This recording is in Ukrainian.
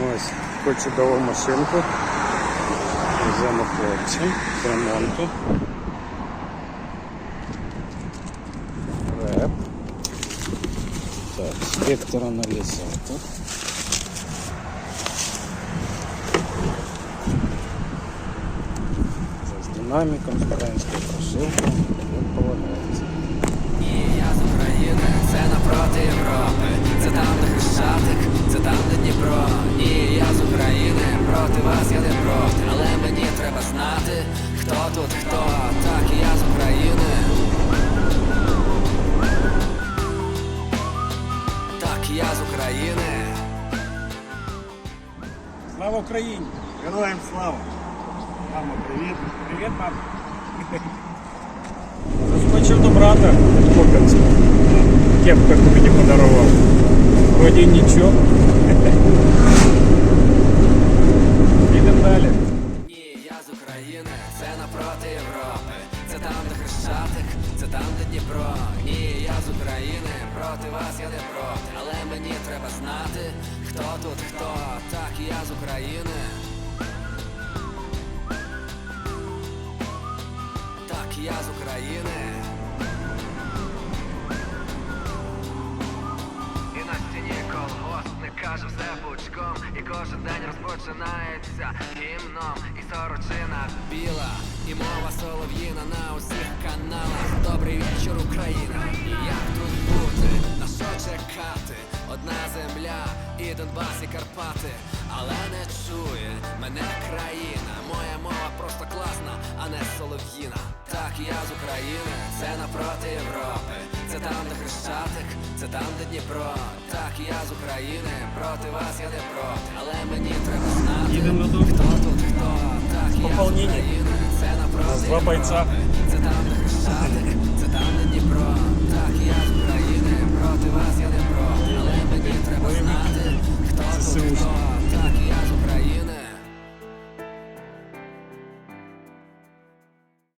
Ось таку чудову машинку. Веземо хлопцям з ремонту. Реп. Так, спектроаналізатор. З динаміком, з хто тут хто. Так, і я з України. Так, я з України. Слава Україні! Героям слава! Мамо, привіт! Привіт, мам. Заскочив до брата Копинського. Кепку мені подарував. Вроді нічого. Там, де Дніпро. Ні, я з України, проти вас я не проти, але мені треба знати, хто тут хто. Так, я з України. Так, я з України. І на стіні колгоспник каже все пучком І кожен день розпочинається гімном І сорочина біла, і мова солов'їна на усіх Одна земля, і Донбас, і Карпати. Але не чує мене країна. Моя мова просто класна, а не солов'їна Так, я з України, це напроти Європи. Це там, де Хрещатик, це там, де Дніпро. Так, я з України, проти вас я не проти. Але мені треба знати, хто тут хто. Так, я з України, це напроти. Європи. Це там,